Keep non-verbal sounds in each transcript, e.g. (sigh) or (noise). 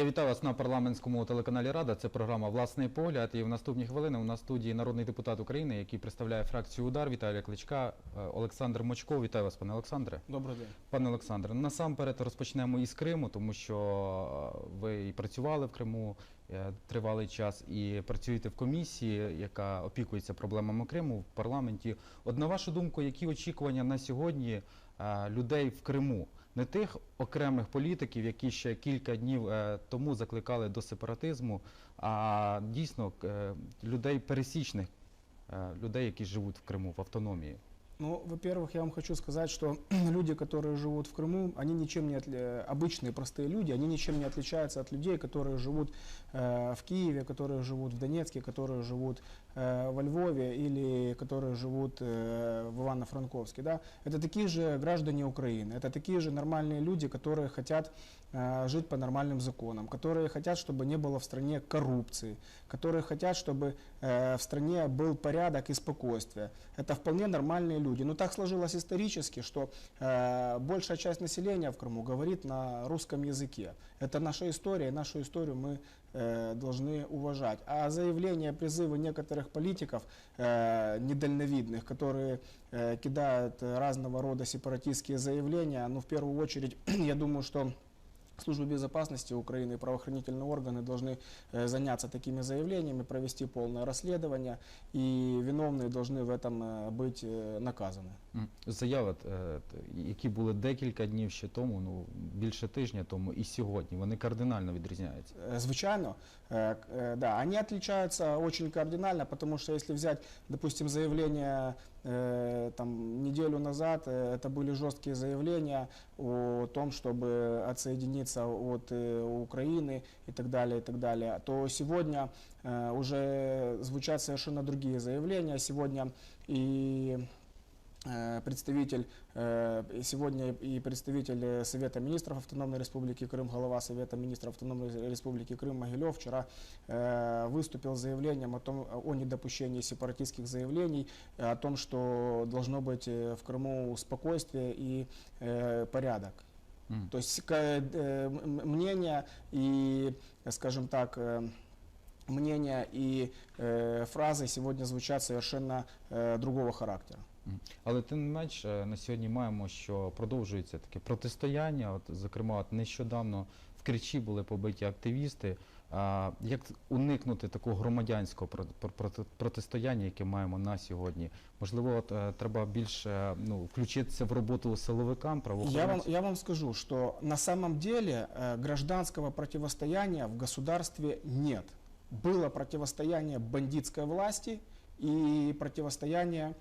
Я вітаю вас на парламентському телеканалі Рада. Це програма Власний погляд. І в наступні хвилини у нас в студії народний депутат України, який представляє фракцію Удар Віталія Кличка, е, Олександр Мочко. Вітаю вас, пане Олександре. Добрий день. Пане Олександре, насамперед розпочнемо із Криму, тому що е, ви і працювали в Криму е, тривалий час і працюєте в комісії, яка опікується проблемами Криму в парламенті. От на вашу думку, які очікування на сьогодні людей в Криму? Не тих окремих політиків, які ще кілька днів е, тому закликали до сепаратизму, а дійсно е, людей пересічних, е, людей, які живуть в Криму в автономії. Ну, во-первых, я вам хочу сказать, что (clears throat) люди, которые живут в Крыму, они ничем не отли... обычные простые люди, они ничем не отличаются от людей, которые живут э, в Киеве, которые живут в Донецке, которые живут э, во Львове или которые живут э, в Ивано-Франковске. Да? Это такие же граждане Украины, это такие же нормальные люди, которые хотят жить по нормальным законам, которые хотят, чтобы не было в стране коррупции, которые хотят, чтобы э, в стране был порядок и спокойствие. Это вполне нормальные люди. Но так сложилось исторически, что э, большая часть населения в Крыму говорит на русском языке. Это наша история, и нашу историю мы э, должны уважать. А заявления, призывы некоторых политиков э, недальновидных, которые э, кидают э, разного рода сепаратистские заявления, ну, в первую очередь, (clears throat) я думаю, что Служба безопасности Украины и правоохранительные органы должны э, заняться такими заявлениями, провести полное расследование, и виновные должны в этом э, быть э, наказаны. М. Заяви, е, т- які були декілька днів ще тому, ну більше тижня тому, і сьогодні, вони кардинально відрізняються. Э, Звичайно, э, к- э, да, они отличаются очень кардинально, потому что если взять, допустим, заявление э, там, неделю назад, э, это были жесткие заявления о том, чтобы отсоединиться от э, Украины и так далее, и так далее, то сегодня э, уже звучат совершенно другие заявления. Сегодня и э, представитель э, сегодня и представитель э, Совета министров Автономной Республики Крым, глава Совета министров Автономной Республики Крым Могилев вчера э, выступил с заявлением о том о недопущении сепаратистских заявлений, э, о том, что должно быть э, в Крыму спокойствие и э, порядок. М. То есть к- э, м- мнения и, скажем так, э, мнения и э, фразы сегодня звучат совершенно э, другого характера. М. Але тим не менш, е, на сьогодні маємо, що продовжується таке протистояння. От, зокрема, от нещодавно в Кричі були побиті активісти. А, як уникнути такого громадянського про- про- проти- протистояння, яке маємо на сьогодні? Можливо, от, е, треба більше ну, включитися в роботу силовикам, Я вам, правоохоронцям? я вам скажу, что на самом деле э, гражданского противостояния в государстве нет. Было противостояние бандитской власти и противостояние э,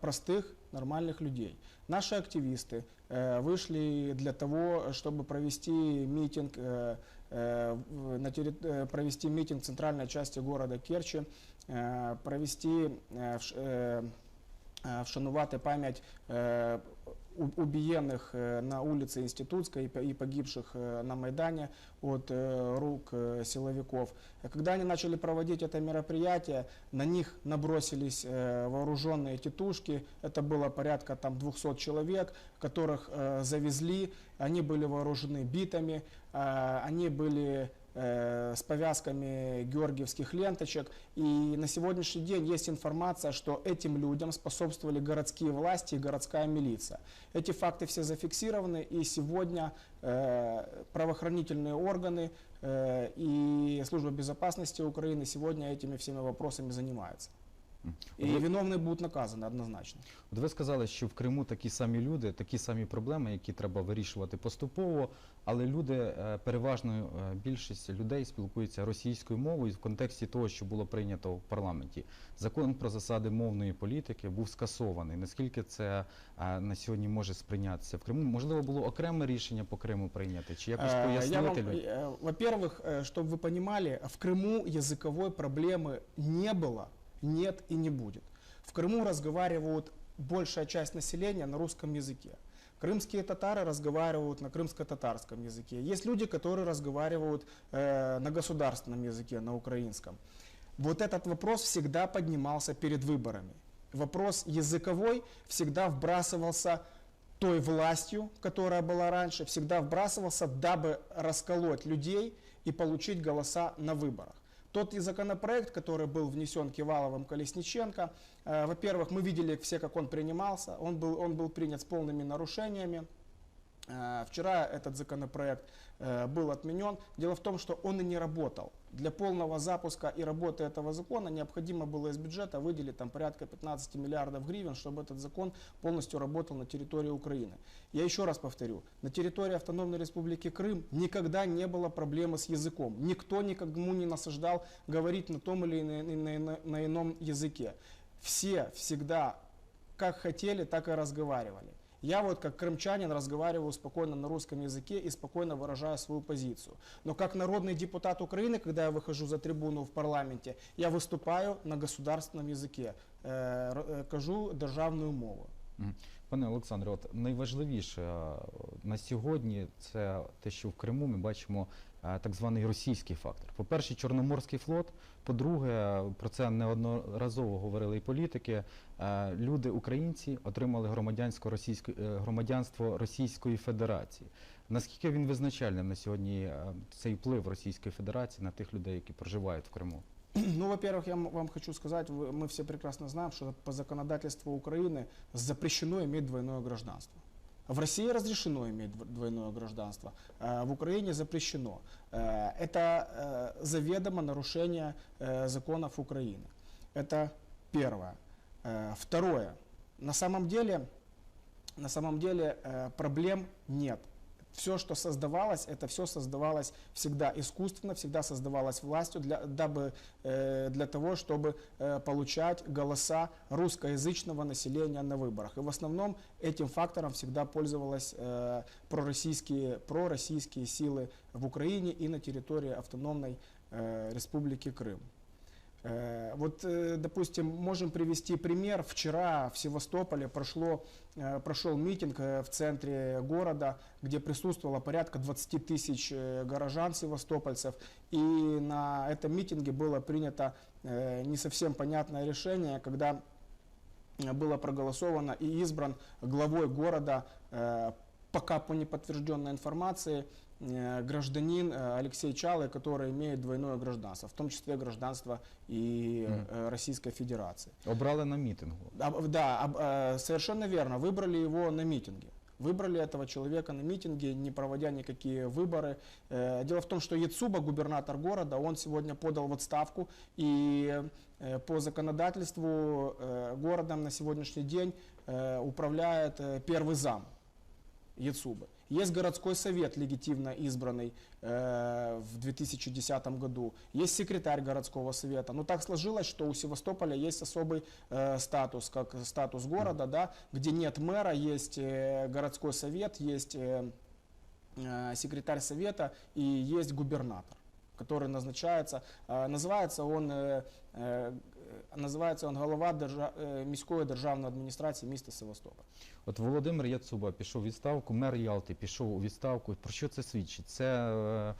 простых нормальных людей. Наши активисты э, вышли для того, чтобы провести митинг, э, э, в- на терри- э, провести митинг в центральной части города Керчи, э, провести э, э, вшанувати пам'ять убиенных е, на улице Институтской и по- и погибших е, на Майдане от е, рук силовиков. Э, Когда они начали проводить это мероприятие, на них набросились э, вооруженные тетушки. Это было порядка там 200 человек, которых э, завезли. Они были вооружены битами, э, они были э, с повязками георгиевских ленточек. И на сегодняшний день есть информация, что этим людям способствовали городские власти и городская милиция. Эти факты все зафиксированы, и сегодня э, правоохранительные органы э, и Служба безопасности Украины сегодня этими всеми вопросами занимаются. М. И От ви- виновные будут наказаны однозначно. От ви сказали, що в Криму такі самі люди, такі самі проблеми, які треба вирішувати поступово, але люди, е, переважною е, більшість людей спілкуються російською мовою в контексті того, що було прийнято в парламенті. Закон про засади мовної політики був скасований. Наскільки це е, на сьогодні може сприйнятися в Криму? Можливо, було окреме рішення по Криму прийняти, чи якось Э, Я пояснити вам, людям? э, Во-первых, чтобы вы понимали, в Крыму языковой проблемы не было, Нет и не будет. В Крыму разговаривают большая часть населения на русском языке. Крымские татары разговаривают на крымско-татарском языке. Есть люди, которые разговаривают э, на государственном языке, на украинском. Вот этот вопрос всегда поднимался перед выборами. Вопрос языковой всегда вбрасывался той властью, которая была раньше, всегда вбрасывался, дабы расколоть людей и получить голоса на выборах. Тот и законопроект, который был внесен Киваловым Колесниченко, э, во-первых, мы видели все, как он принимался, он был, он был принят с полными нарушениями. Э, Вчера этот законопроект э, был отменен. Дело в том, что он и не работал. Для полного запуска и работы этого закона необходимо было из бюджета выделить там порядка 15 миллиардов гривен, чтобы этот закон полностью работал на территории Украины. Я еще раз повторю, на территории Автономной Республики Крым никогда не было проблемы с языком. Никто никому не насаждал говорить на том или на, на- на- на ином языке. Все всегда как хотели, так и разговаривали. Я вот как крымчанин разговариваю спокойно на русском языке и спокойно выражаю свою позицию. Но как народный депутат Украины, когда я выхожу за трибуну в парламенте, я выступаю на государственном языке, э, р- е, кажу державною мовою. Мгм. Пане Олександре, от найважливіше е, на сьогодні це те, що в Криму ми бачимо е, так званий російський фактор. По-перше, Чорноморський флот. По-друге, про це неодноразово говорили і політики. е, Люди, українці, отримали громадянсько російське е, громадянство Російської Федерації. Наскільки він визначальним на сьогодні е, цей вплив Російської Федерації на тих людей, які проживають в Криму? (clears throat) Ну, во-первых, я м- вам хочу сказать, вы- мы все прекрасно знаем, что по законодательству Украины запрещено иметь двойное гражданство. В России разрешено иметь дв- двойное гражданство, э, в Украине запрещено. Э, Это э, заведомо нарушение законов Украины. Это первое. Второе. На самом деле, на самом деле проблем нет. Все, что создавалось, это все создавалось всегда искусственно, всегда создавалось властью, для, дабы, э, для того, чтобы э, получать голоса русскоязычного населения на выборах. И в основном этим фактором всегда пользовались э, пророссийские, пророссийские силы в Украине и на территории автономной э, республики Крым. Э, Вот, э, допустим, можем привести пример. Вчера в Севастополе прошло, э, прошел митинг в центре города, где присутствовало порядка 20 тысяч горожан, севастопольцев. И на этом митинге было принято не совсем понятное решение, когда было проголосовано и избран главой города, пока по неподтвержденной информации, гражданин э, Алексей Чалы, который имеет двойное гражданство, в том числе гражданство и э, Российской Федерации. Обрали на мітингу. Об- Да, э, совершенно верно. Выбрали его на митинге. Выбрали этого человека на митинге, не проводя никакие выборы. Э, Дело в том, что Яцуба, губернатор города, он сегодня подал в отставку. И э, по законодательству э, городом на сегодняшний день э, управляет э, первый зам Яцубы. Есть городской совет, легитимно избранный э, в 2010 году. Есть секретарь городского совета. Но так сложилось, что у Севастополя есть особый э, статус, как статус города, да, где нет мэра, есть э, городской совет, есть э, э, секретарь совета и есть губернатор, который назначается. Э, называется он э, э, називається он голова держа... е, міської державної адміністрації міста Севастополь. От Володимир Яцуба пішов у відставку, мер Ялти пішов у відставку. Про що це свідчить? Це, е, е,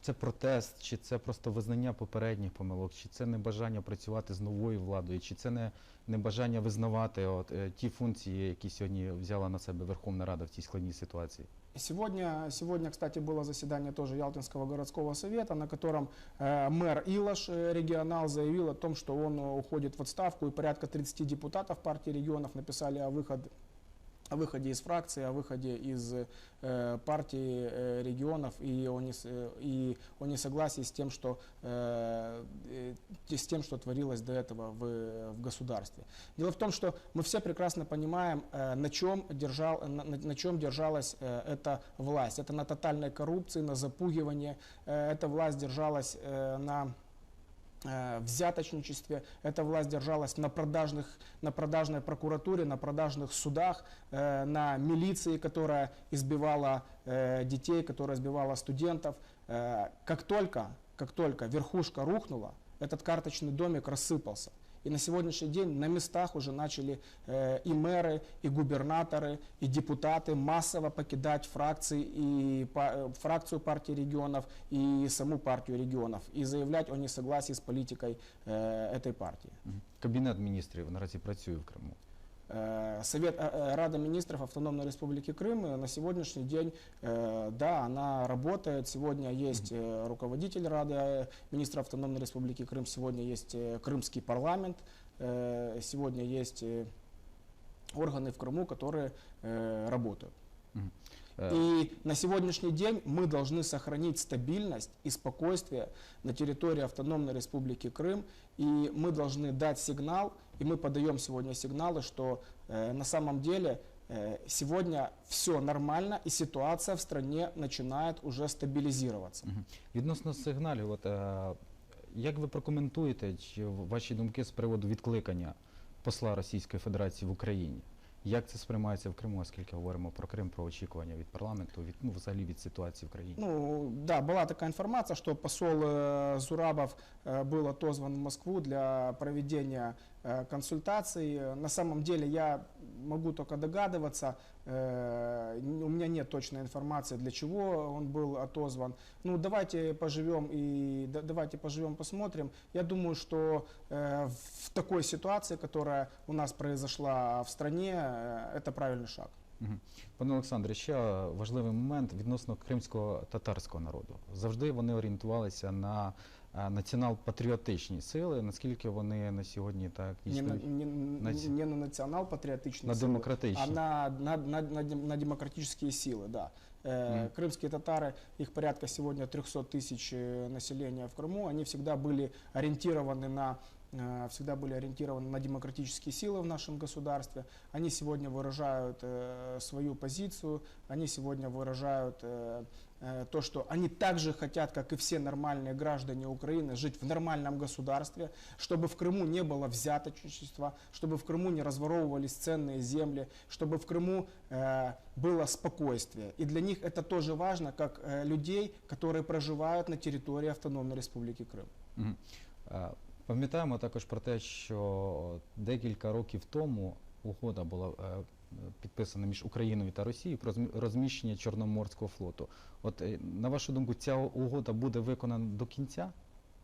це протест, чи це просто визнання попередніх помилок, чи це небажання працювати з новою владою, чи це не небажання визнавати от, е, ті функції, які сьогодні взяла на себе Верховна Рада в цій складній ситуації? Сегодня, сегодня, кстати, было заседание тоже Ялтинского городского совета, на котором э, мэр Илош, э, регионал, заявил о том, что он э, уходит в отставку, и порядка 30 депутатов партии регионов написали о, выход, о выходе из фракции, о выходе из э, партии э, регионов и о, нес- э, и о несогласии с тем, что, э, э, с тем, что творилось до этого в, в государстве. Дело в том, что мы все прекрасно понимаем, э, на чем, держал, на, на- чем держалась э, эта власть. Это на тотальной коррупции, на запугивании. Э, Эта власть держалась э, на взяточничестве. Эта власть держалась на, продажных, на продажной прокуратуре, на продажных судах, э, на милиции, которая избивала э, детей, которая избивала студентов. Э, Как только, как только верхушка рухнула, этот карточный домик рассыпался. И на сегодняшний день на местах уже начали э, и мэры, и губернаторы, и депутаты массово покидать фракции и па- э, фракцию партии регионов и саму партию регионов и заявлять о несогласии с политикой э, этой партии. Мгм. Кабінет міністрів наразі працює в Криму. Э, Совет, э, э, Рада министров Автономной Республики Крым на сегодняшний день, да, она работает. Сегодня есть руководитель Рады министров Автономной Республики Крым, сегодня есть Крымский парламент, сегодня есть органы в Крыму, которые работают. И на сегодняшний день мы должны сохранить стабильность и спокойствие на территории Автономной Республики Крым. И мы должны дать сигнал, и мы подаем сегодня сигналы, что э, на самом деле э, сегодня все нормально, и ситуация в стране начинает уже стабилизироваться. Мгм. Відносно сигналів, от, е, як ви прокоментуєте чи ваші думки з приводу відкликання посла Російської Федерації в Україні? Як це сприймається в Криму, оскільки говоримо про Крим, про очікування від парламенту, від ну взагалі від ситуації в країні? Ну, да, была такая информация, что посол э, Зурабов э, был отозван в Москву для проведения э, консультаций. На самом деле я могу только догадываться, э, н- у меня нет точной информации, для чего он был отозван. Ну, давайте поживем и да- давайте поживем, посмотрим. Я думаю, что э, в такой ситуации, которая у нас произошла в стране, э, это правильный шаг. Мгм. Пане Олександре, ще важливий момент відносно кримського татарського народу. Завжди вони орієнтувалися на е, націонал-патріотичні сили. Наскільки вони на сьогодні так Не на, існують? не, Наці- не на национал-патриотичные на силы, демократичні? а на, на, на, на, дем- на демократические силы, да. Э, Мгм. Крымские татары, их порядка сегодня 300 тысяч э, населения в Крыму, они всегда были ориентированы на э, всегда были ориентированы на демократические силы в нашем государстве. Они сегодня выражают э, свою позицию, они сегодня выражают э, э, то, что они также хотят, как и все нормальные граждане Украины, жить в нормальном государстве, чтобы в Крыму не было взяточничества, чтобы в Крыму не разворовывались ценные земли, чтобы в Крыму э, было спокойствие. И для них это тоже важно, как э, людей, которые проживают на территории Автономной Республики Крым. Мгм. Е, Пам'ятаємо також про те, що декілька років тому угода була е, підписана між Україною та Росією про змі- розміщення Чорноморського флоту. От е, на вашу думку, ця угода буде виконана до кінця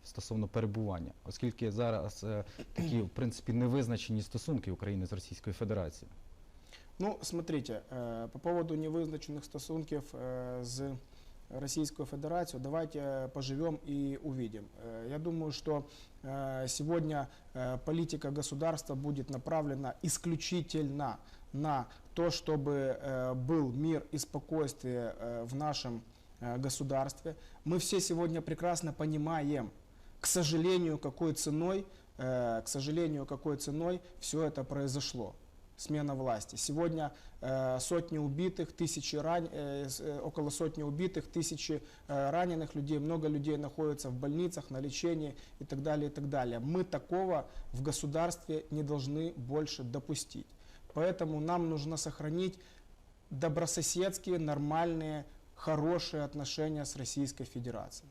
стосовно перебування, оскільки зараз е, такі в принципі невизначені стосунки України з Російською Федерацією. Ну, смотрите, э, по поводу невызначенных стосунків э, з Российской Федерацией, давайте поживем и увидим. Э, Я думаю, что э, сегодня э, политика государства будет направлена исключительно на то, чтобы э, был мир и спокойствие э, в нашем э, государстве. Мы все сегодня прекрасно понимаем, к сожалению, какой ценой, к сожалению, какой ценой все это произошло смена власти. Сегодня э, сотни убитых, тысячи ран... э, около сотни убитых, тысячи э, раненых людей, много людей находятся в больницах на лечении и так далее, и так далее. Мы такого в государстве не должны больше допустить. Поэтому нам нужно сохранить добрососедские, нормальные, хорошие отношения с Российской Федерацией.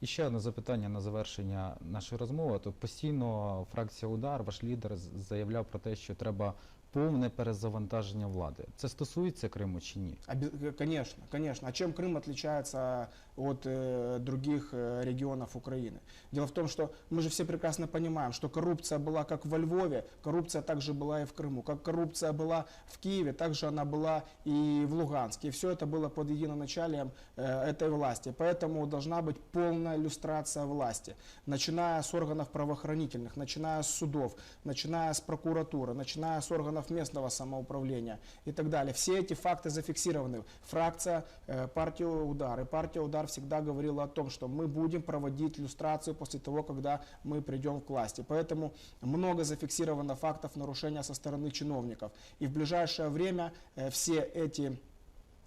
І ще одне запитання на завершення нашої розмови. То постійно фракція Удар, ваш лідер, з- заявляв про те, що треба повне перезавантаження влади. Це стосується Криму чи ні? Обе- э, Конечно, конечно. А чем Крым отличается от э, других э, регионов Украины? Дело в том, что мы же все прекрасно понимаем, что коррупция была как во Львове, коррупция также была и в Крыму. Как коррупция была в Киеве, также она была и в Луганске. И все это было под единоначалием э, этой власти. Поэтому должна быть полная иллюстрация власти. Начиная с органов правоохранительных, начиная с судов, начиная с прокуратуры, начиная с органов местного самоуправления и так далее. Все эти факты зафиксированы. Фракция э, партии «Удар» и партия «Удар» всегда говорила о том, что мы будем проводить иллюстрацию после того, когда мы придем к власти. Поэтому много зафиксировано фактов нарушения со стороны чиновников. И в ближайшее время э, все эти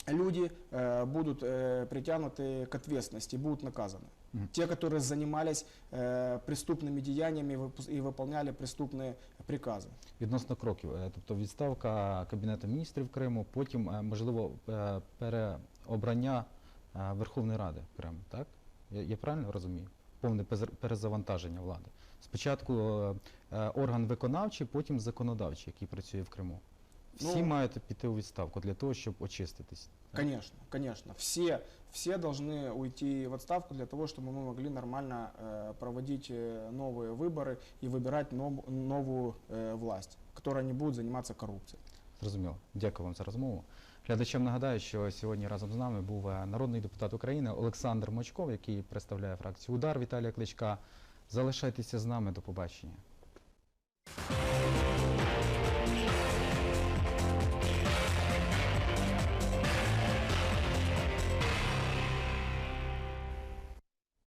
люди э, будут э, притянуты к ответственности, будут наказаны. Мгм. Те, которые занимались э, преступными деяниями и выпу- и выполняли преступные приказы. Відносно кроків, Е, тобто відставка Кабінету міністрів Криму, потім е, можливо е, переобрання е, Верховної Ради Криму, так? Я, я правильно розумію? Повне пезер- перезавантаження влади. Спочатку е, е, орган виконавчий, потім законодавчий, який працює в Криму. Всі Ну, мають піти у відставку для того, щоб очиститись. так? Конечно, конечно. Все, все должны уйти в отставку для того, чтобы мы могли нормально э, проводить э, новые выборы и выбирать нов- новую э, власть. К которые не будут заниматься коррупцией. Зрозуміло. Дякую вам за розмову. Глядачам нагадаю, що сьогодні разом з нами був е, народний депутат України Олександр Мочков, який представляє фракцію Удар Віталія Кличка. Залишайтеся з нами. До побачення.